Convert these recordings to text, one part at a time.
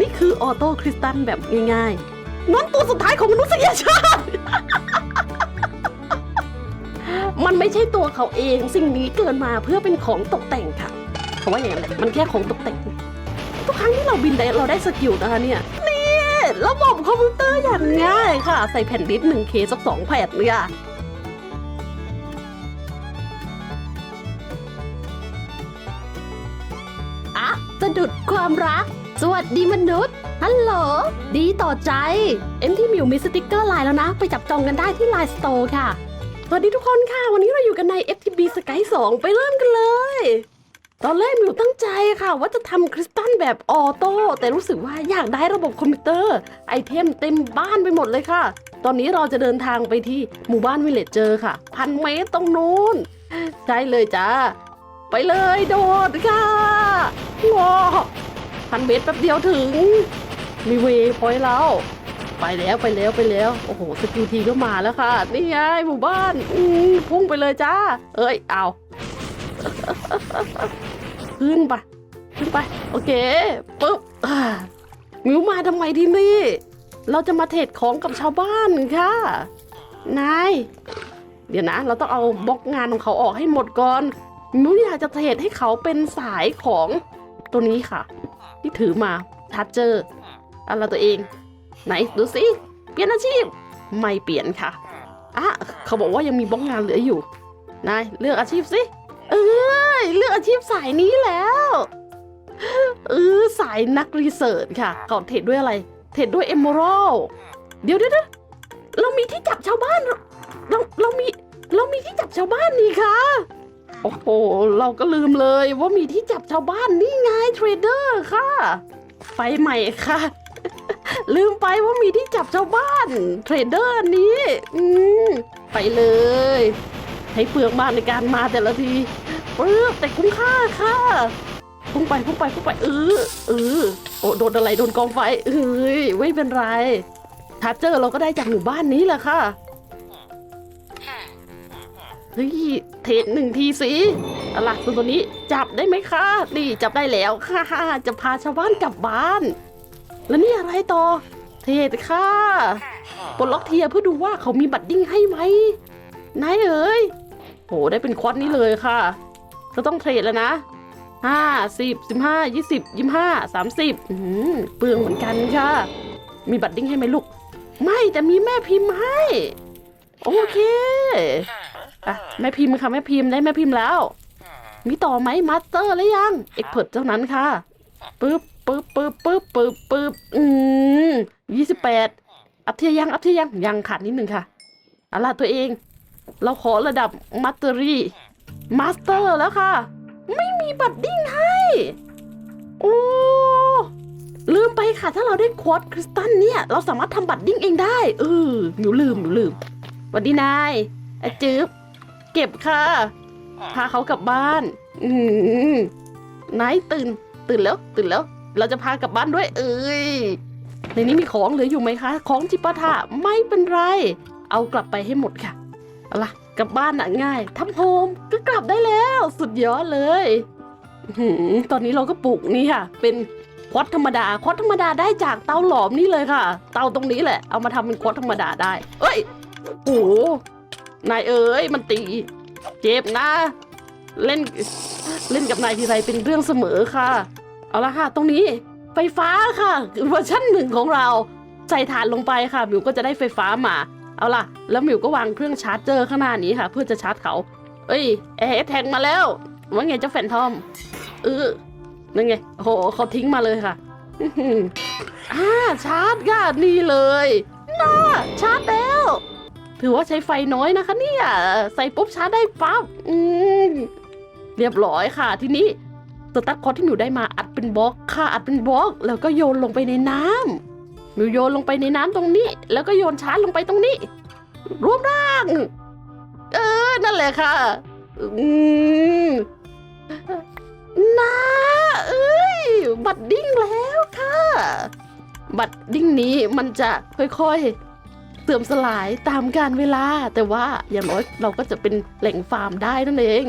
นี่คือออโต้คริสตัลแบบง่ายๆน้องตัวสุดท้ายของมนุษยชาติ มันไม่ใช่ตัวเขาเองสิ่งนี้เกิดมาเพื่อเป็นของตกแต่งค่ะเขาว่าอย่างนั้นแหละมันแค่ของตกแต่ง ทุกครั้งที่เราบินได้เราได้สกิลนะคะเนี่ยนี่ระบบคอมพิวเตอร์อย่างง่ายค่ะ ใส่แผ่นดิสก์หนึ่งเคสักสองแผ่นเนี่ยอะสะดุดความรัก สวัสดีมนุษย์ฮัลโหลดีต่อใจ เอ็มที่มิวมีสติกเกอร์ไลน์แล้วนะ ไปจับจองกันได้ที่ไลน์สโตร์ค่ะ สวัสดีทุกคนค่ะ วันนี้เราอยู่กันใน FTB Sky 2 ไปเริ่มกันเลย ตอนแรกมิวตั้งใจค่ะ ว่าจะทำคริสตัลแบบออโต้แต่รู้สึกว่าอยากได้ระบบคอมพิวเตอร์ ไอเทมเต็มบ้านไปหมดเลยค่ะ ตอนนี้เราจะเดินทางไปที่หมู่บ้านวิลเลจเจอร์ค่ะ พันเมตรตรงนู้นใช่เลยจ้าไปเลยโดดค่ะว้า พันเมตรแป๊บเดียวถึง มีเวย์พอยต์แล้ว ไปแล้วไปแล้วไปแล้ว โอ้โหสกิลทีก็มาแล้วค่ะ นี่ไงหมู่บ้านอืมพุ่งไปเลยจ้า เอ้ยเอาขึ้นไปขึ้นไป โอเคปุ๊บอ่ามิวมาทำไมที่นี่ เราจะมาเทรดของกับชาวบ้านค่ะ นาย เดี๋ยวนะ เราต้องเอาบล็อกงานของเขาออกให้หมดก่อนมิวอยากจะเทรดให้เขาเป็นสายของตัวนี้ค่ะ ที่ถือมาทัชเจอร์อะไรตัวเอง ไหนดูสิเปลี่ยนอาชีพไม่เปลี่ยนค่ะอะเขาบอกว่ายังมีบล็อกงานเหลืออยู่นายเลือกอาชีพสิเอ้ยเลือกอาชีพสายนี้แล้วเออสายนักรีเสิร์ชค่ะเขาเทรดด้วยอะไร เทรดด้วยเอมเมอรัลเดี๋ยวเดี๋ยวเดี๋ยวเรามีที่จับชาวบ้าน เราเรามีเรามีที่จับชาวบ้านนี่ค่ะ โอ้โห เราก็ลืมเลยว่ามีที่จับชาวบ้านนี่ไงเทรดเดอร์ค่ะไฟใหม่ค่ะ ลืมไปว่ามีที่จับชาวบ้านเทรดเดอร์นี้อืมไปเลย ให้เปลืองมากในการมาแต่ละทีเปลือกแต่คุ้มค่าค่ะพุ่งไปพุ่งไปพุ่งไปเออเออโอ้โดนอะไรโดนกองไฟเอ้ยไม่เป็นไรถ้าเจอเราก็ได้จากหมู่บ้านนี้แหละค่ะเฮ้ย เทรดหนึ่งทีสิอะไรตัวตัวนี้จับได้ไหมคะ นี่จับได้แล้วค่ะจะพาชาวบ้านกลับบ้าน แล้วนี่อะไรต่อ เทรดค่ะปลดล็อกเทียเพื่อดูว่าเขามีบัตรดิ้งให้ไหมนายเอ๋ยโหได้เป็นควอตนี้เลยค่ะ ก็ต้องเทรดแล้วนะห้าสิบสิบห้ายี่สิบยี่ห้าสามสิบเปลืองเหมือนกันค่ะ มีบัตรดิ้งให้ไหมลูก ไม่แต่มีแม่พิมพ์ให้ โอเค อะแม่พิมพ์ค่ะแม่พิมพ์ได้แม่พิมพ์แล้ว มีต่อไหมมาสเตอร์หรือยังเอ็กเพิร์เท่านั้นค่ะปึ๊บปึ๊บปึ๊บปึ๊บปึ๊บปึ๊บอืมยี่สิบแปดอัพเทียยังอัพเทียยังยังขาดนิดหนึ่งค่ะเอาล่ะตัวเอง เราขอระดับมาสเตอรี่มาสเตอร์แล้วค่ะ ไม่มีบัตรดิ้งให้โอ้ลืมไปค่ะ ถ้าเราได้ควอตคริสตัลเนี่ย เราสามารถทำบัตรดิ้งเองได้เออหนูลืมหนูลืมสวัสดีนายไอ้จืบ เก็บค่ะ พาเขากลับบ้าน อืมนายตื่น ตื่นแล้ว ตื่นแล้ว เราจะพากลับบ้านด้วย เอ้ย ในนี้มีของเหลืออยู่ไหมคะ ของจิปาถะไม่เป็นไร เอากลับไปให้หมดค่ะเอาล่ะกลับบ้านน่ะง่ายทำโฮมก็กลับได้แล้ว สุดยอดเลยอื้อหือตอนนี้เราก็ปลูกนี่ค่ะ เป็นควอตธรรมดาควอตธรรมดาได้จากเตาหลอมนี่เลยค่ะ เตาตรงนี้แหละ เอามาทำเป็นควอตธรรมดาได้ เอ้ยโอ้โห นายเอ๋ยมันตี เจ็บนะ เล่นเล่นกับนายทีไรเป็นเรื่องเสมอค่ะ เอาละค่ะ ตรงนี้ไฟฟ้าค่ะเวอร์ชันหนึ่งของเราใส่ถ่านลงไปค่ะ มิวก็จะได้ไฟฟ้ามา เอาล่ะ แล้วมิวก็วางเครื่องชาร์จเจอร์ข้างหน้านี้ค่ะ เพื่อจะชาร์จเขา เอ้ยแอร์แทงมาแล้วว่าไงเจ้าแฟนทอมเออนั่นไงโหเขาทิ้งมาเลยค่ะอ่าชาร์จค่ะนี่เลยน่าชาร์จแล้ว ถือว่าใช้ไฟน้อยนะคะเนี่ยใส่ปุ๊บชาร์จได้ปั๊บอืมเรียบร้อยค่ะ ทีนี้สตาร์ทคอร์ที่มิวได้มาอัดเป็นบล็อกค่ะอัดเป็นบล็อก แล้วก็โยนลงไปในน้ำมิวโยนลงไปในน้ำตรงนี้ แล้วก็โยนชาร์จลงไปตรงนี้รวมร่าง เออ นั่นแหละค่ะ อืมนาเอ้ย บัตรดิ้งแล้วค่ะ บัตรดิ้งนี้มันจะค่อยๆ เสื่อมสลายตามกาลเวลา แต่ว่าอย่างน้อยเราก็จะเป็นแหล่งฟาร์มได้นั่นเอง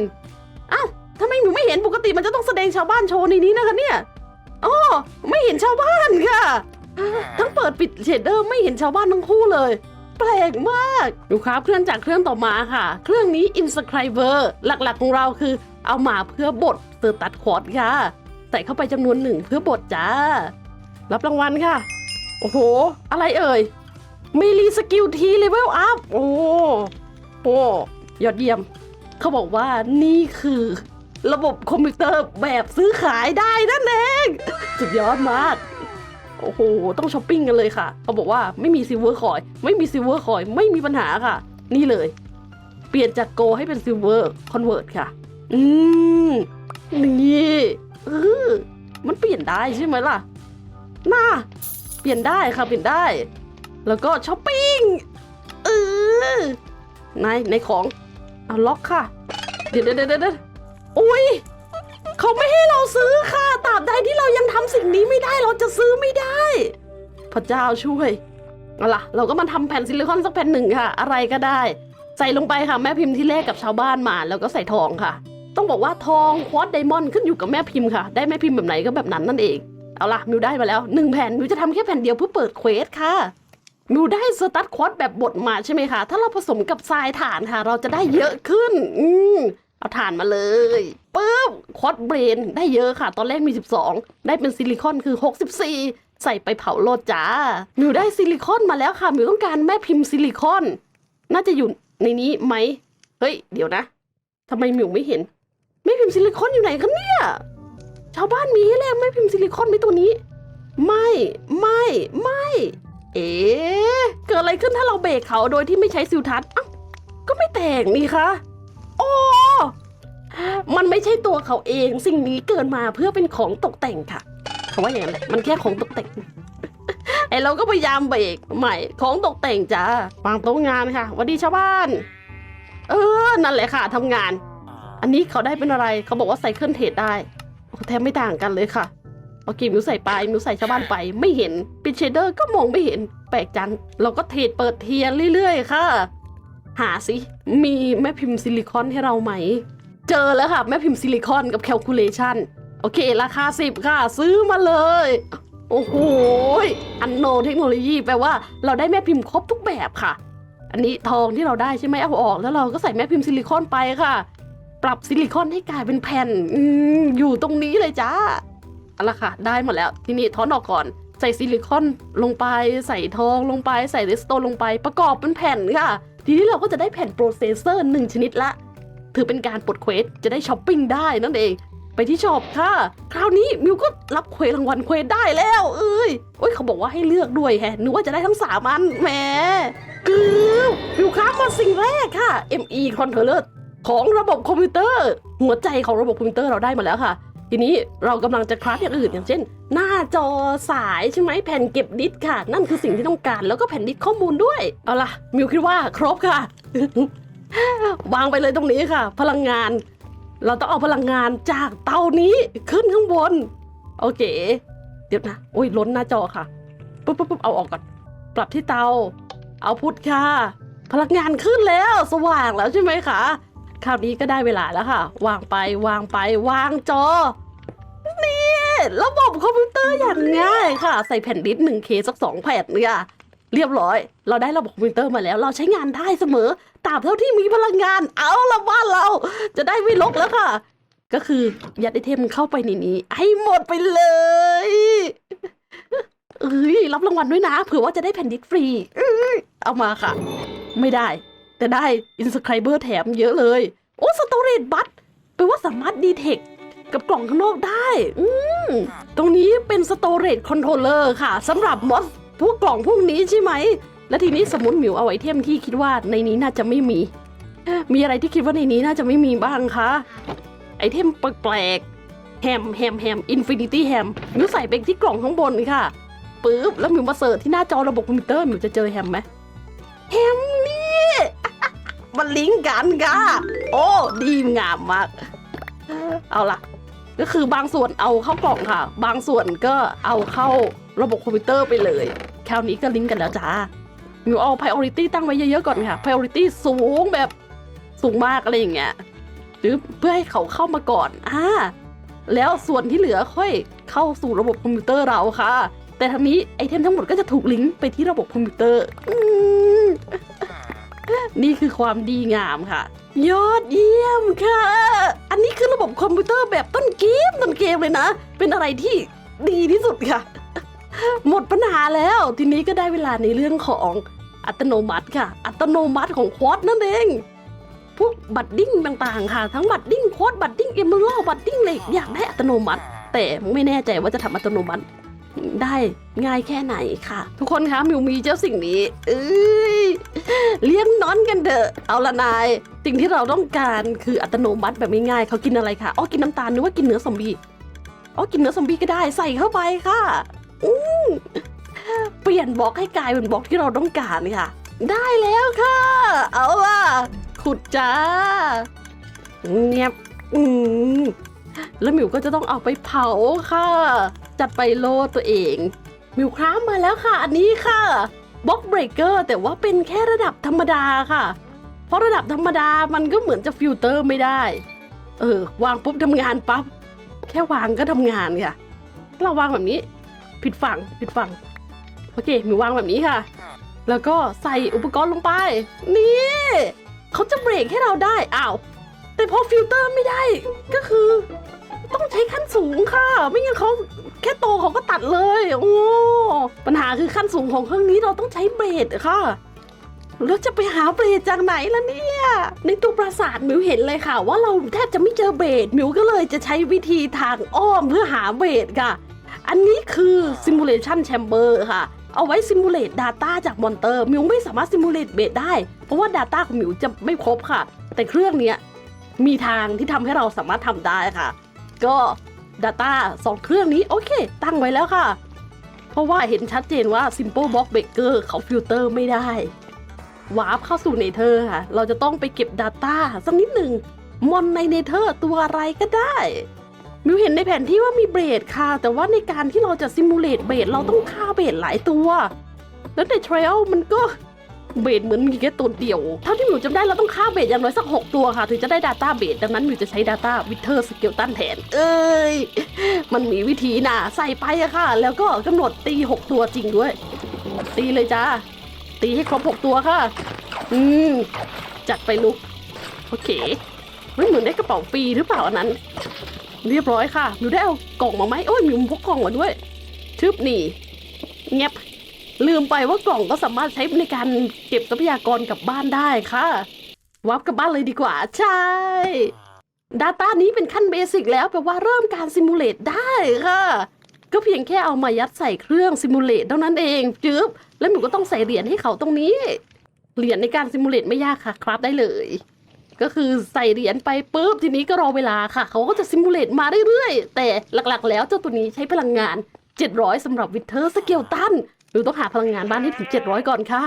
อ้าวทำไมหนูไม่เห็นปกติมันจะต้องแสดงชาวบ้านโชว์ในนี้นะคะเนี่ยอ๋อไม่เห็นชาวบ้านค่ะ ทั้งเปิดปิดเชดเดอร์ไม่เห็นชาวบ้านทั้งคู่เลย แปลกมากดูครับเครื่องจากเครื่องต่อมาค่ะ เครื่องนี้ Inscriber หลักๆของเราคือเอามาเพื่อบดเตอร์ตัดคอร์ดค่ะ ใส่เข้าไปจำนวนหนึ่งเพื่อบดจ้า รับรางวัลค่ะ โอ้โห อะไรเอ่ย มีรีสกิลทีเลเวลอัพโอ้โหยอดเยี่ยม เขาบอกว่านี่คือ ระบบคอมพิวเตอร์แบบซื้อขายได้นั่นเอง สุดยอดมาก โอ้โห ต้องช้อปปิ้งกันเลยค่ะ เขาบอกว่าไม่มีซิลเวอร์คอย ไม่มีซิลเวอร์คอย ไม่มีปัญหาค่ะ นี่เลย เปลี่ยนจากโกให้เป็นซิลเวอร์คอนเวิร์ตค่ะ อืมนี่เออมันเปลี่ยนได้ใช่ไหมล่ะ น่า เปลี่ยนได้ค่ะ เปลี่ยนได้ แล้วก็ช้อปปิ้งเออในในของเอาล็อกค่ะเดี๋ยวเดี๋ยวเดี๋ยวเดี๋ยวอุ้ยเขาไม่ให้เราซื้อค่ะตราบใดที่เรายังทำสิ่งนี้ไม่ได้เราจะซื้อไม่ได้ พระเจ้าช่วยเอาล่ะ เราก็มาทำแผ่นซิลิคอนสักแผ่นหนึ่งค่ะ อะไรก็ได้ ใส่ลงไปค่ะแม่พิมพ์ที่แรกกับชาวบ้านมา แล้วก็ใส่ทองค่ะ ต้องบอกว่าทองควอตไดมอนด์ขึ้นอยู่กับแม่พิมพ์ค่ะ ได้แม่พิมพ์แบบไหนก็แบบนั้นนั่นเองเอาล่ะมิวได้มาแล้วหนึ่งแผ่นมิวจะทำแค่แผ่นเดียวเพื่อเปิดเควสค่ะ มิวได้สตัดควอตแบบบดมาใช่ไหมคะ ถ้าเราผสมกับทรายถ่านค่ะ เราจะได้เยอะขึ้น อืมเอาถ่านมาเลยปึ๊บควอตเบรนได้เยอะค่ะ ตอนแรกมี 12 ได้เป็นซิลิคอนคือ 64 ใส่ไปเผาโลดจ้า มิวได้ซิลิคอนมาแล้วค่ะ มิวต้องการแม่พิมพ์ซิลิคอน น่าจะอยู่ในนี้ไหม เฮ้ย เดี๋ยวนะทำไมมิวไม่เห็น แม่พิมพ์ซิลิคอนอยู่ไหนกันเนี่ย ชาวบ้านมีให้แล้วแม่พิมพ์ซิลิคอนไหมตัวนี้ ไม่ ไม่ ไม่ เอ๊ะเกิดอะไรขึ้นถ้าเราเบรกเขาโดยที่ไม่ใช้ซิลทัศน์อ้าวก็ไม่แตกนี่คะโอ้มันไม่ใช่ตัวเขาเอง สิ่งนี้เกิดมาเพื่อเป็นของตกแต่งค่ะเขาว่าอย่างนั้นแหละมันแค่ของตกแต่งไอเราก็พยายามเบรกใหม่ของตกแต่งจ้าวางโต๊ะงานค่ะวันดีชาวบ้าน เออนั่นแหละค่ะทำงาน อันนี้เขาได้เป็นอะไรเขาบอกว่าใส่เครื่องเทรดได้โอ้แทบไม่ต่างกันเลยค่ะ โอเคมิวใส่ไปมิวใส่ชาวบ้านไปไม่เห็นปิดเชเดอร์ก็มองไม่เห็น แปลกจัง เราก็เทรดเปิดเทียนเรื่อยๆ ค่ะ หาสิ มีแม่พิมพ์ซิลิคอนให้เราไหม เจอแล้วค่ะ แม่พิมพ์ซิลิคอนกับแคลคูลเลชันโอเค ราคาสิบค่ะ ซื้อมาเลย โอ้โหอันโนเทคโนโลยีแปลว่าเราได้แม่พิมพ์ครบทุกแบบค่ะ อันนี้ทองที่เราได้ใช่ไหมเอาออก แล้วเราก็ใส่แม่พิมพ์ซิลิคอนไปค่ะ ปรับซิลิคอนให้กลายเป็นแผ่นออยู่ตรงนี้เลยจ้า เอาละค่ะ ได้หมดแล้ว ทีนี้ถอนออกก่อน ใส่ซิลิคอนลงไป ใส่ทองลงไป ใส่เรสโตลงไป ประกอบเป็นแผ่นค่ะ ทีนี้เราก็จะได้แผ่นโปรเซสเซอร์หนึ่งชนิดละ ถือเป็นการปลดเควสจะได้ช้อปปิ้งได้นั่นเอง ไปที่ช็อปค่ะ คราวนี้มิวก็รับเควสรางวัลเควสได้แล้ว เอ้ยโอ้ยเขาบอกว่าให้เลือกด้วยแฮะนึกว่าจะได้ทั้งสามอันแหมกือมิวค้ามาสิ่งแรกค่ะ ME Controller ของระบบคอมพิวเตอร์ หัวใจของระบบคอมพิวเตอร์เราได้มาแล้วค่ะ ทีนี้เรากำลังจะคราฟอย่างอื่นอย่างเช่น หน้าจอสายใช่ไหมแผ่นเก็บดิสค่ะ นั่นคือสิ่งที่ต้องการแล้วก็แผ่นดิสข้อมูลด้วย เอาล่ะ มิวคิดว่าครบค่ะ วางไปเลยตรงนี้ค่ะ พลังงาน เราต้องเอาพลังงานจากเตานี้ขึ้นข้างบน โอเค เดี๋ยวนะโอ้ยล้นหน้าจอค่ะปุ๊บปุ๊บปุ๊บเอาออกก่อน ปรับที่เตา เอาพุทค่ะ พลังงานขึ้นแล้วสว่างแล้วใช่ไหมคะคราวนี้ก็ได้เวลาแล้วค่ะ วางไปวางไปวางจอ ระบบคอมพิวเตอร์อย่างง่ายค่ะ ใส่แผ่นดิสหนึ่งเคสักสองแผ่นเนี่ยเรียบร้อย เราได้ระบบคอมพิวเตอร์มาแล้ว เราใช้งานได้เสมอตราบเท่าที่มีพลังงาน เอาละบ้านเรา จะได้ไม่ลกแล้วค่ะ ก็คือยัดไอเทมเข้าไปในนี้ ให้หมดไปเลยเอ้ยรับรางวัลด้วยนะเผื่อว่าจะได้แผ่นดิสฟรีเอามาค่ะ ไม่ได้ แต่ได้อินส r i เบอร์แถมเยอะเลย โอ้สตอเรจบัตแปลว่าสามารถดีเทค กับกล่องข้างนอกได้อืมตรงนี้เป็นสตอเรจคอนโทรลเลอร์ค่ะสำหรับมอสพวกกล่องพวกนี้ใช่ไหม และทีนี้สมมติหมิวเอาไอเทมที่คิดว่าในนี้น่าจะไม่มี มีอะไรที่คิดว่าในนี้น่าจะไม่มีบ้างคะไอเทมแปลกๆแฮมแฮมแฮมอินฟินิตี้แฮมหมิวใส่ไปที่กล่องข้างบนค่ะปึ๊บแล้วหมิวมาเสิร์ชที่หน้าจอระบบคอมพิวเตอร์หมิวจะเจอแฮมไหมแฮมนี่มันลิงก์กันค่ะ โอ้ ดีงามมาก เอาล่ะ ก็คือบางส่วนเอาเข้ากล่องค่ะ บางส่วนก็เอาเข้าระบบคอมพิวเตอร์ไปเลยคราวนี้ก็ลิงก์กันแล้วจ้าหนูเอา priority ตั้งไว้เยอะๆก่อนค่ะ priority สูงแบบสูงมากอะไรอย่างเงี้ยหรือเพื่อให้เขาเข้ามาก่อนอ่าแล้วส่วนที่เหลือค่อยเข้าสู่ระบบคอมพิวเตอร์เราค่ะ แต่ทั้งนี้ไอเทมทั้งหมดก็จะถูกลิงก์ไปที่ระบบคอมพิวเตอร์อ นี่คือความดีงามค่ะ ยอดเยี่ยมค่ะ อันนี้คือระบบคอมพิวเตอร์แบบต้นเกมต้นเกมเลยนะ เป็นอะไรที่ดีที่สุดค่ะ หมดปัญหาแล้วทีนี้ก็ได้เวลาในเรื่องของอัตโนมัติค่ะ อัตโนมัติของควอดนั่นเองพวกบัตรดิ้งต่างๆค่ะ ทั้งบัตรดิ้งโคดบัตรดิ้งเอมเมอรัลบัตรดิ้งเหล็กอยากได้อัตโนมัติ แต่ไม่แน่ใจว่าจะทำอัตโนมัติ ได้ง่ายแค่ไหนค่ะ ทุกคนคะมิวมีเจ้าสิ่งนี้เอ้ยเลี้ยงนอนกันเถอะเอาละนาย สิ่งที่เราต้องการคืออัตโนมัติแบบง่ายๆเขากินอะไรคะอ๋อกินน้ำตาลนึกว่ากินเนื้อซอมบี้อ๋อกินเนื้อซอมบี้ก็ได้ใส่เข้าไปค่ะอืมเปลี่ยนบล็อกให้กลายเป็นบล็อกที่เราต้องการค่ะ ได้แล้วค่ะ เอาล่ะขุดจ้าเงียบอืมแล้วหมิวก็จะต้องเอาไปเผาค่ะ จัดไปโลตัวเองมิวครามมาแล้วค่ะอันนี้ค่ะบล็อกเบรกเกอร์แต่ว่าเป็นแค่ระดับธรรมดาค่ะ เพราะระดับธรรมดามันก็เหมือนจะฟิลเตอร์ไม่ได้ เออ วางปุ๊บทำงานปั๊บ แค่วางก็ทำงานค่ะเราวางแบบนี้ ผิดฝั่งผิดฝั่งโอเคมิววางแบบนี้ค่ะ แล้วก็ใส่อุปกรณ์ลงไป นี่เขาจะเบรกให้เราได้อ้าวแต่พอฟิลเตอร์ไม่ได้ก็คือ ต้องใช้ขั้นสูงค่ะ ไม่งั้นเขาแค่โตเขาก็ตัดเลย โอ้ ปัญหาคือขั้นสูงของเครื่องนี้เราต้องใช้เบรดค่ะแล้วจะไปหาเบรดจากไหนล่ะเนี่ย ในตัวปราสาทมิวเห็นเลยค่ะ ว่าเราแทบจะไม่เจอเบรดมิวก็เลยจะใช้วิธีทางอ้อมเพื่อหาเบรดค่ะ อันนี้คือ simulation chamber ค่ะ เอาไว้ simulate data จากมอนเตอร์มิวไม่สามารถ simulate เบสได้ เพราะว่า data ของมิวจะไม่ครบค่ะ แต่เครื่องเนี้ยมีทางที่ทำให้เราสามารถทำได้ค่ะ ก็ data สองเครื่องนี้ โอเค ตั้งไว้แล้วค่ะ เพราะว่าเห็นชัดเจนว่า simple block breaker เขาฟิลเตอร์ไม่ได้วาร์ปเข้าสู่เนเธอร์ค่ะ เราจะต้องไปเก็บ Data สักนิดหนึ่งมอนในเนเธอร์ตัวอะไรก็ได้มิวเห็นในแผนที่ว่ามีเบรดค่ะ แต่ว่าในการที่เราจะซิมูเลตเบรดเราต้องฆ่าเบรดหลายตัว แล้วในเทรลมันก็ เบรดเหมือนมีแค่ตัวเดียว เท่าที่มิวจำได้เราต้องฆ่าเบรดอย่างน้อยสัก 6 ตัวค่ะ ถึงจะได้ Data เบรดดังนั้นมิวจะใช้ Data วิเทอร์สเกลตันแทน เอ้ย มันมีวิธีน่ะใส่ไปอะค่ะ แล้วก็กำหนดตี 6 ตัวจริงด้วย ตีเลยจ้า ตีให้ครบ 6 ตัวค่ะ อืม จัดไปลุก โอเคไม่เหมือนได้กระเป๋าฟรีหรือเปล่าอันนั้น เรียบร้อยค่ะมิวได้เอากล่องมาไหมโอ้ยมิวพกกล่องมาด้วยทึบหนีเงียบ ลืมไปว่ากล่องก็สามารถใช้ในการเก็บทรัพยากรกลับบ้านได้ค่ะ วับกลับบ้านเลยดีกว่า ใช่ Data นี้เป็นขั้นเบสิกแล้วแปลว่าเริ่มการซิมูเลตได้ค่ะ ก็เพียงแค่เอามายัดใส่เครื่องซิมูเลตเท่านั้นเองจึ๊บแล้วหนูก็ต้องใส่เหรียญให้เขาตรงนี้ เหรียญในการซิมูเลตไม่ยากค่ะครับได้เลย ก็คือใส่เหรียญไปปุ๊บทีนี้ก็รอเวลาค่ะ เขาก็จะซิมูเลตมาเรื่อยๆแต่หลักๆ แล้วเจ้าตัวนี้ใช้พลังงาน 700สำหรับวิเทอร์สเกลตัน หนูต้องหาพลังงานบ้านให้ถึง 700 ก่อนค่ะ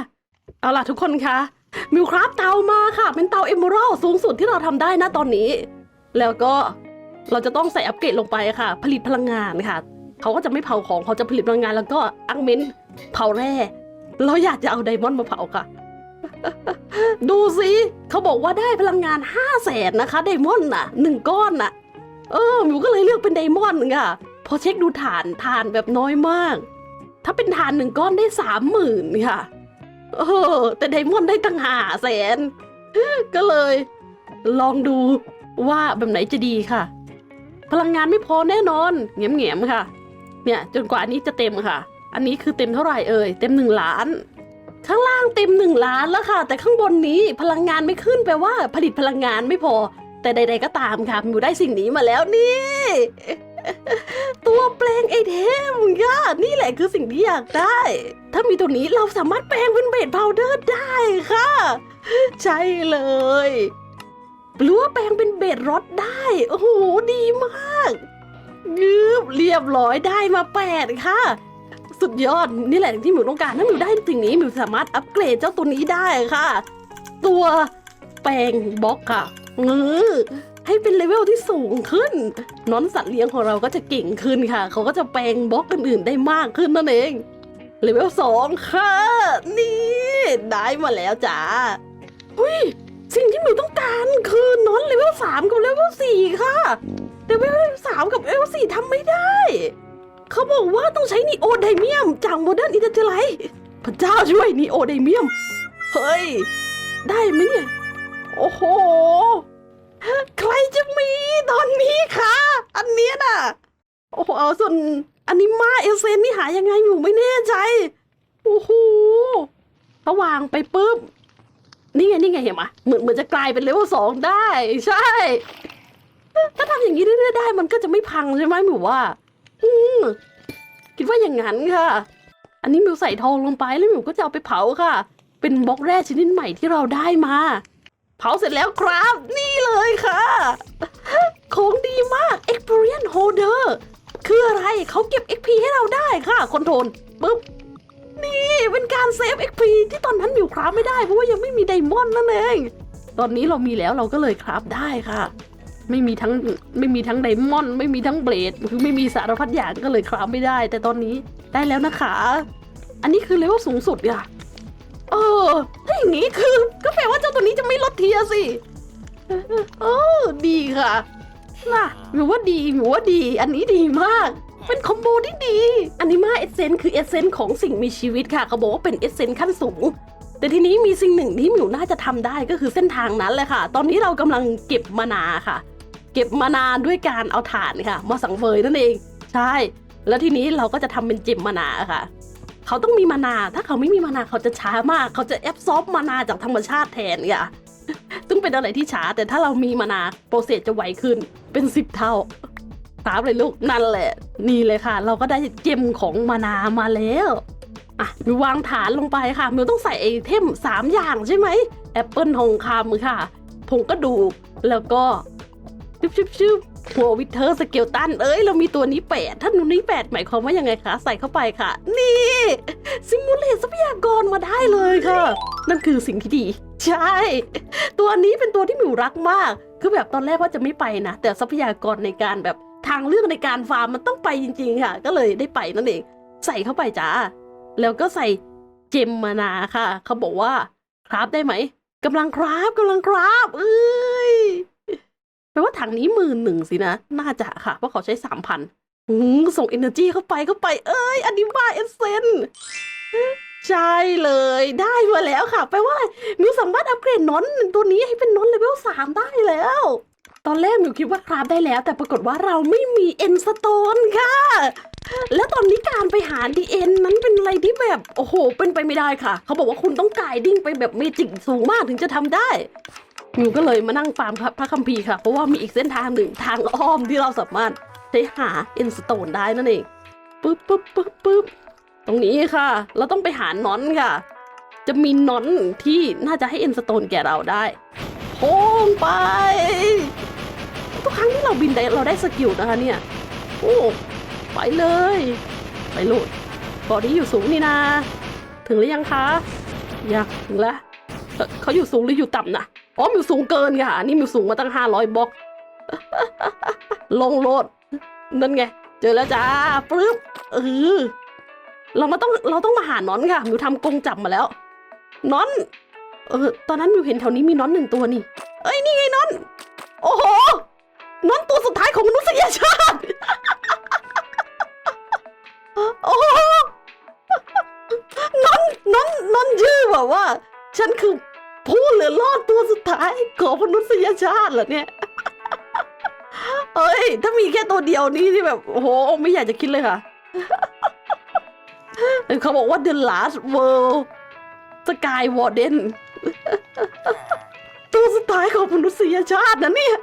เอาล่ะทุกคนคะมิวคราฟเตามาค่ะ เป็นเตาเอม r ร l สูงสุดที่เราทำได้นะตอนนี้ แล้วก็เราจะต้องใส่อัปเกรดลงไปค่ะ ผลิตพลังงานค่ะเขาก็จะไม่เผาของเขาจะผลิตพลังงานแล้วก็อังเมนเผาแร่เราอยากจะเอาไดมอนด์มาเผาค่ะ ดูสิเขาบอกว่าได้พลังงานห้าแสนนะคะไดมอนด์น่ะหนึ่งก้อนน่ะ เออหมิวก็เลยเลือกเป็นไดมอนด์ค่ะพอเช็คดูฐานฐานแบบน้อยมาก ถ้าเป็นฐานหนึ่งก้อนได้สามหมื่นค่ะ เออ แต่ไดมอนด์ได้ตั้งห้าแสน ก็เลย ลองดูว่าแบบไหนจะดีค่ะ พลังงานไม่พอแน่นอนแง้มๆค่ะ เนี่ยจนกว่าอันนี้จะเต็มค่ะ อันนี้คือเต็มเท่าไหร่เอ่ยเต็มหนึ่งล้าน ข้างล่างเต็มหนึ่งล้านแล้วค่ะ แต่ข้างบนนี้พลังงานไม่ขึ้นแปลว่าผลิตพลังงานไม่พอ แต่ใด ๆ ก็ตามค่ะมิวได้สิ่งนี้มาแล้วนี่ ตัวแปลงไอเทมค่ะนี่แหละคือสิ่งที่อยากได้ ถ้ามีตัวนี้เราสามารถแปลงเป็นเบดพาวเดอร์ได้ค่ะ ใช่เลยหรือว่าแปลงเป็นเบดรถได้ โอ้โห ดีมากงืบเรียบร้อยได้มาแปดค่ะ สุดยอดนี่แหละที่หมิวต้องการถ้าหมิวได้สิ่งนี้หมิวสามารถอัปเกรดเจ้าตัวนี้ได้ค่ะ ตัวแปลงบล็อกค่ะเออ ให้เป็นเลเวลที่สูงขึ้นน้อนสัตว์เลี้ยงของเราก็จะเก่งขึ้นค่ะ เขาก็จะแปลงบล็อกอื่นๆได้มากขึ้นนั่นเองเลเวลสองค่ะ นี่ได้มาแล้วจ้าอุ้ยสิ่งที่หมิวต้องการคือน้อนเลเวลสามกับเลเวลสี่ค่ะแต่เวลสามกับเลเวลสี่ทำไม่ได้ เขาบอกว่าต้องใช้นีโอไดเมียมจากโมเดิร์นอินเตอร์ไลพระเจ้าช่วยนีโอไดเมียม เฮ้ย ได้ไหมเนี่ย โอ้โห ใครจะมีตอนนี้คะอันเนี้ยน่ะ โอ้โหเอาส่วนอันนี้มาเอลเซนนี่หายังไงอยู่ไม่แน่ใจ โอ้โหถ้าวางไปปุ๊บ นี่ไงนี่ไงเห็นไหมเหมือนเหมือนจะกลายเป็นเลเวลสองได้ ใช่ ถ้าทำอย่างนี้เรื่อยๆได้ มันก็จะไม่พังใช่ไหมหมิวว่า อืมคิดว่าอย่างนั้นค่ะ อันนี้หมิวใส่ทองลงไปแล้วหมิวก็จะเอาไปเผาค่ะ เป็นบล็อกแร่ชนิดใหม่ที่เราได้มา เผาเสร็จแล้วครับ นี่เลยค่ะ ของดีมาก Experience Holder คืออะไรเขาเก็บ XP ให้เราได้ค่ะคอนโทรลปุ๊บ นี่เป็นการเซฟ XP ที่ตอนนั้นมิวคราฟไม่ได้ เพราะว่ายังไม่มีไดมอนด์นั่นเอง ตอนนี้เรามีแล้วเราก็เลยคราฟได้ค่ะ ไม่มีทั้งไม่มีทั้งไดมอนด์ไม่มีทั้งเบลดคือไม่มีสารพัดอย่างก็เลยคราฟไม่ได้ แต่ตอนนี้ได้แล้วนะคะ อันนี้คือเลเวลสูงสุดค่ะ เออ ถ้าอย่างนี้คือ ก็แปลว่าเจ้าตัวนี้จะไม่ลดเทียร์สิเออดีค่ะน่ะหมิวว่าดีหมิวว่าดี อันนี้ดีมาก เป็นคอมโบที่ดีอันนี้มาเอเซนคือเอเซนของสิ่งมีชีวิตค่ะเขาบอกว่าเป็นเอเซนขั้นสูงแต่ทีนี้มีสิ่งหนึ่งที่หมิวน่าจะทำได้ก็คือเส้นทางนั้นแหละค่ะ ตอนนี้เรากำลังเก็บมานาค่ะ เก็บมานาด้วยการเอาถ่านค่ะ มาสังเวยนั่นเอง ใช่ แล้วทีนี้เราก็จะทำเป็นเจมมานาค่ะ เขาต้องมีมานา ถ้าเขาไม่มีมานาเขาจะช้ามาก เขาจะแอบซอฟมานาจากธรรมชาติแทนค่ะซึ่งเป็นอะไรที่ช้า แต่ถ้าเรามีมานาโปรเซสจะไวขึ้นเป็นสิบเท่าตามเลยลูกนั่นแหละ นี่เลยค่ะ เราก็ได้เจมของมานามาแล้วอะมิววางฐานลงไปค่ะมิวต้องใส่ไอเทมสามอย่างใช่ไหมแอปเปิลทองคำค่ะผงกระดูกแล้วก็ชุบชุบชุบ หัววิเทอร์สเกลตันเอ้ย เรามีตัวนี้แปดถ้าหนูนี้แปดหมายความว่ายังไงคะ ใส่เข้าไปค่ะ นี่ซิมูเลตทรัพยากรมาได้เลยค่ะ นั่นคือสิ่งที่ดี ใช่ ตัวนี้เป็นตัวที่หมิวรักมาก คือแบบตอนแรกว่าจะไม่ไปนะ แต่ทรัพยากรในการแบบทางเลือกในการฟาร์มมันต้องไปจริง ๆ ค่ะ ก็เลยได้ไปนั่นเอง ใส่เข้าไปจ้าแล้วก็ใส่เจมมานาค่ะ เขาบอกว่า คราฟได้ไหมกำลังคราฟกำลังคราฟเอ้ย แปลว่าถังนี้หมื่นหนึ่งสินะ น่าจะค่ะ เพราะเขาใช้สามพันส่ง energy เข้าไปเข้าไป เอ้ย อันนี้ว่าเอเซนใช่เลยได้มาแล้วค่ะ แปลว่ามิวสามารถอัปเกรดนอนตัวนี้ให้เป็นนอนเลเวลสามได้แล้ว ตอนแรกมิวคิดว่าคราฟได้แล้ว แต่ปรากฏว่าเราไม่มีเอ็นสโตนค่ะ แล้วตอนนี้การไปหา DN นั้นเป็นอะไรที่แบบ โอ้โห เป็นไปไม่ได้ค่ะ เขาบอกว่าคุณต้องกายดิ้งไปแบบเมจิกสูงมากถึงจะทำได้ มิวก็เลยมานั่งฟาร์มพระคัมภีร์ค่ะ เพราะว่ามีอีกเส้นทางหนึ่งทางอ้อมที่เราสามารถใช้หาเอ็นสโตนได้นั่นเองปึ๊บปึ๊บปึ๊บปึ๊บตรงนี้ค่ะ เราต้องไปหานอนค่ะ จะมีนอนที่น่าจะให้เอ็นสโตนแก่เราได้โค้งไป ทุกครั้งที่เราบินได้เราได้สกิลนะคะเนี่ย โอ้ ไปเลย ไปโหลดบอดี้อยู่สูงนี่นา ถึงหรือยังคะอยากถึงแล้วเอ่อเขาอยู่สูงหรืออยู่ต่ำนะ อ๋อมิวสูงเกินค่ะ นี่มิวสูงมาตั้งห้าร้อยบล็อก ลงโลด นั่นไง เจอแล้วจ้าปึ๊บเออเรามาต้องเราต้องมาหานอนค่ะมิวทำกรงจับมาแล้ว นอน เออ ตอนนั้นมิวเห็นแถวนี้มีนอนหนึ่งตัวนี่ เอ้ย นี่ไงนอน โอ้โห นอนตัวสุดท้ายของมนุษยชาติ โอ้โหนอนนอนนอนชื่อแบบว่า ฉันคือ ผู้เหลือรอดตัวสุดท้ายของมนุษยชาติเหรอเนี่ยเอ้ย ถ้ามีแค่ตัวเดียวนี้ที่แบบโอ้โหไม่อยากจะคิดเลยค่ะเขาบอกว่า the last world sky warden ตัวสุดท้ายของมนุษยชาตินะเนี่ย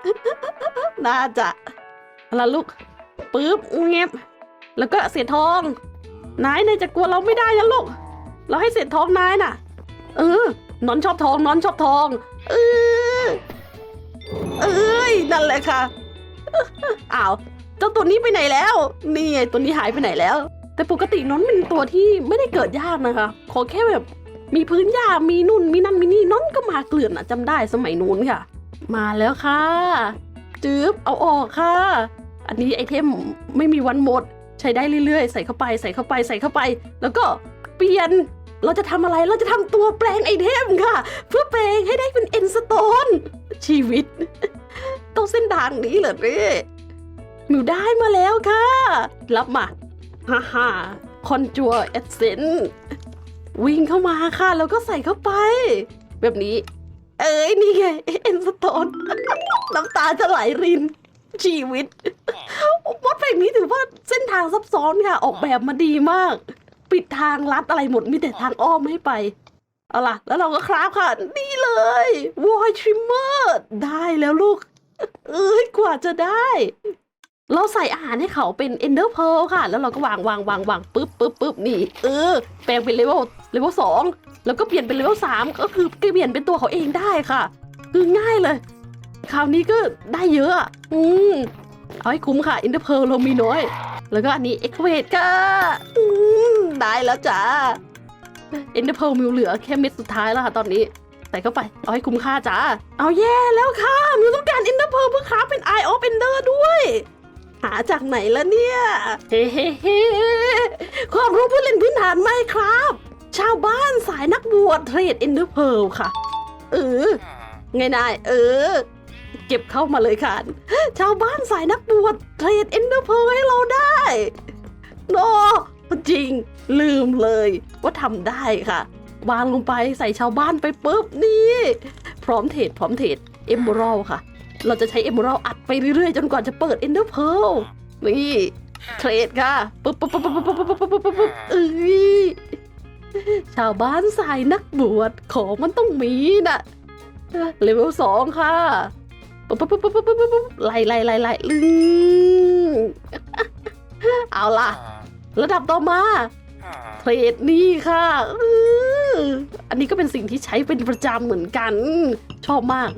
น่าจะอะไรลูกปึ๊บเงียบแล้วก็เศษทอง นายนายจะกลัวเราไม่ได้นะลูก เราให้เศษทองนายน่ะ เออ นอนชอบทองนอนชอบทอง เออเอ้ยนั่นแหละค่ะอ้าวเจ้าตัวนี้ไปไหนแล้ว นี่ไงตัวนี้หายไปไหนแล้ว แต่ปกติน้อนเป็นตัวที่ไม่ได้เกิดยากนะคะ ขอแค่แบบมีพื้นหญ้ามีนุ่นมีนั่นมีนี่น้อนก็มาเกลื่อนอะจำได้สมัยนู้นค่ะ มาแล้วค่ะจืบเอาออกค่ะ อันนี้ไอเทมไม่มีวันหมด ใช้ได้เรื่อยๆ ใส่เข้าไปใส่เข้าไปใส่เข้าไป แล้วก็เปลี่ยน เราจะทำอะไรเราจะทำตัวแปลงไอเทมค่ะ เพื่อแปลงให้ได้เป็นเอ็นสโตนชีวิต ต้องเส้นทางนี้เหรอเนี่ยมิวได้มาแล้วค่ะ รับมาฮ่าฮ่าคอนจัวเอเซนวิ่งเข้ามาค่ะ แล้วก็ใส่เข้าไป แบบนี้ เอ้ย นี่ไง เอ็นสโตนน้ำตาจะไหลรินชีวิตมดเพลงนี้ถือว่าเส้นทางซับซ้อนค่ะ ออกแบบมาดีมาก ปิดทางลัดอะไรหมดมีแต่ทางอ้อมให้ไป เอาล่ะ แล้วเราก็คราฟค่ะ นี่เลยวอยทริมเมอร์ได้แล้วลูก เอ้ยกว่าจะได้ เราใส่อาหารให้เขาเป็นเอนเดอร์เพลค่ะ แล้วเราก็วางวางวางวางปึ๊บปึ๊บปึ๊บนี่ เออ แปลงเป็นเลเวลเลเวลสองแล้วก็เปลี่ยนเป็นเลเวลสามก็คือเปลี่ยนเป็นตัวเขาเองได้ค่ะ คือง่ายเลย คราวนี้ก็ได้เยอะอะอืม เอาให้คุ้มค่ะเอนเดอร์เพลเรามีน้อย แล้วก็อันนี้เอ็กเวดค่ะได้แล้วจ้าเอนเดอร์เพลมิวเหลือแค่เม็ดสุดท้ายแล้วค่ะตอนนี้ใส่เข้าไป เอาให้คุ้มค่าจ้าเอาแย่แล้วค่ะมิวต้องการเอนเดอร์เพลเพื่อคราเป็น Eye of Ender ด้วย หาจากไหนละเนี่ยเฮ้เฮ้เฮ้ความรู้ผู้เล่นพื้นฐานไหมครับ ชาวบ้านสายนักบวชเทรดเอนเดอร์เพลค่ะเออไงนายเออ เก็บเข้ามาเลยค่ะ ชาวบ้านสายนักบวชเทรดเอนเดอร์เพลให้เราได้โนจริงลืมเลยว่าทำได้ค่ะ วางลงไปใส่ชาวบ้านไปปุ๊บนี่ พร้อมเทรดพร้อมเทรดเอมเบอรัลค่ะ เราจะใช้เอมเบอรัลอัดไปเรื่อยๆ จนกว่าจะเปิดเอนเดอร์เพลนี่เทรดค่ะปุ๊บปุ๊บปุ๊บปุ๊บปุ๊บปุ๊บปุ๊บปุ๊บปุ๊บปุ๊บเอ้ยชาวบ้านสายนักบวชของมันต้องมีน่ะเลเวลสองค่ะ ปุ๊บปุ๊บปุ๊บปุ๊บปุ๊บปุ๊บปุ๊บไล่ไล่ไล่ไล่ลึงเอาล่ะ ระดับต่อมาเทรดนี่ค่ะอันนี้ก็เป็นสิ่งที่ใช้เป็นประจำเหมือนกัน ชอบมาก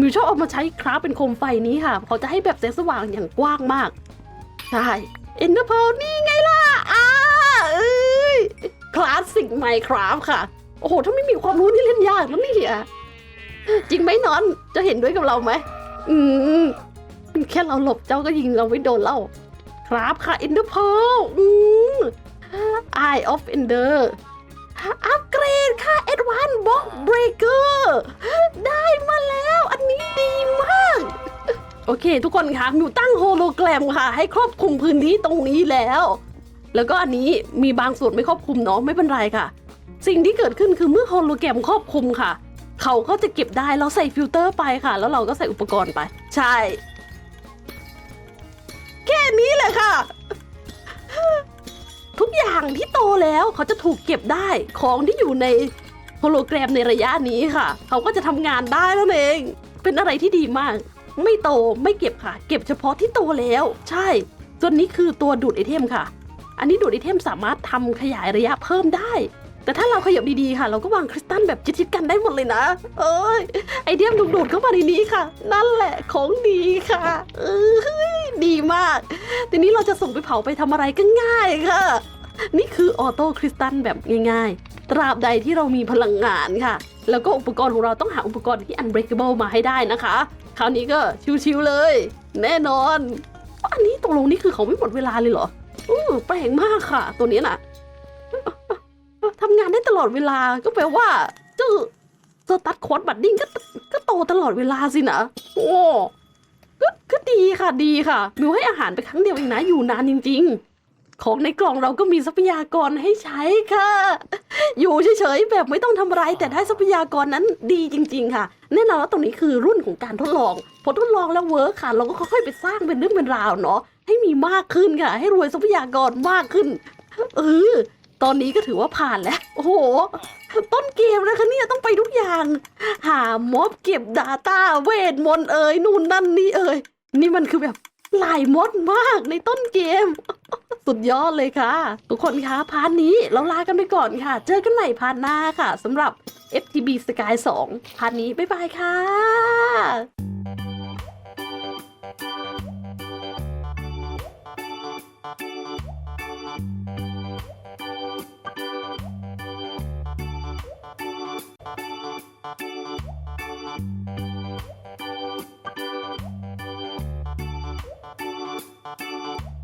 มิวชอบเอามาใช้คราฟเป็นโคมไฟนี้ค่ะเขาจะให้แบบแสงสว่างอย่างกว้างมาก ใช่เอ็นเดอร์เพลนี่ไงล่ะอ่าเอ้ยคลาสสิกไมคราฟค่ะ โอ้โห ถ้าไม่มีความรู้นี่เล่นยากนะเนี่ย จริงไหมนอนจะเห็นด้วยกับเราไหมอืมแค่เราหลบเจ้าก็ยิงเราไม่โดนเล่าครับค่ะอ็นเดอร์เพลอืม Eye of Ender อัปเกรดค่ะ Advanced Box Breaker ได้มาแล้วอันนี้ดีมาก โอเค ทุกคนคะมิวตั้งโฮโลแกรมค่ะ ให้ครอบคลุมพื้นที่ตรงนี้แล้ว แล้วก็อันนี้มีบางส่วนไม่ครอบคลุมเนาะไม่เป็นไรค่ะ สิ่งที่เกิดขึ้นคือเมื่อโฮโลแกรมครอบคลุมค่ะ เขาก็จะเก็บได้เราใส่ฟิลเตอร์ไปค่ะ แล้วเราก็ใส่อุปกรณ์ไป ใช่ แค่นี้เลยค่ะ ทุกอย่างที่โตแล้วเขาจะถูกเก็บได้ของที่อยู่ในโฮโลแกรมในระยะนี้ค่ะ เขาก็จะทำงานได้นั่นเอง เป็นอะไรที่ดีมาก ไม่โตไม่เก็บค่ะ เก็บเฉพาะที่โตแล้ว ใช่ ส่วนนี้คือตัวดูดไอเทมค่ะ อันนี้ดูดไอเทมสามารถทำขยายระยะเพิ่มได้ แต่ถ้าเราขยับดีๆค่ะ เราก็วางคริสตัลแบบชิดๆกันได้หมดเลยนะเอ้ยไอเทมดูดๆเข้ามาในนี้ค่ะ นั่นแหละของดีค่ะเอ้ยดีมาก ทีนี้เราจะส่งไปเผาไปทำอะไรก็ง่ายค่ะ นี่คือออโต้คริสตัลแบบง่ายๆ ตราบใดที่เรามีพลังงานค่ะ แล้วก็อุปกรณ์ของเราต้องหาอุปกรณ์ที่ unbreakable มาให้ได้นะคะ คราวนี้ก็ชิวๆเลย แน่นอนอันนี้ตกลงนี่คือเขาไม่หมดเวลาเลยเหรอ อู้แปลกมากค่ะ ตัวนี้น่ะ ทำงานได้ตลอดเวลาก็แปลว่าเจ้าสตัดคอร์ดบัดดิ้งก็ก็โตตลอดเวลาสินะโอ้ก็ก็ดีค่ะดีค่ะมิวให้อาหารไปครั้งเดียวเองนะอยู่นานจริง ๆ ของในกล่องเราก็มีทรัพยากรให้ใช้ค่ะ อยู่เฉยๆแบบไม่ต้องทำอะไร แต่ได้ทรัพยากรนั้นดีจริง ๆ ค่ะ แน่นอนว่าตรงนี้คือรุ่นของการทดลองพอทดลองแล้วเวิร์คค่ะ เราก็ค่อยๆไปสร้างเป็นเรื่องเป็นราวเนาะให้มีมากขึ้นค่ะ ให้รวยทรัพยากรมากขึ้นเออ ตอนนี้ก็ถือว่าผ่านแล้ว โอ้โห ต้นเกมนะคะเนี่ยต้องไปทุกอย่าง หาม็อบเก็บ Data เวทมนต์เอ่ยนู่นนั่นนี่เอ่ยนี่มันคือแบบหลายมดมากในต้นเกม สุดยอดเลยค่ะ ทุกคนคะพาร์ทนี้เราลากันไปก่อนค่ะ เจอกันใหม่พาร์ทหน้าค่ะสำหรับ FTB Sky 2พาร์ทนี้ บ๊ายบายค่ะ Thank you.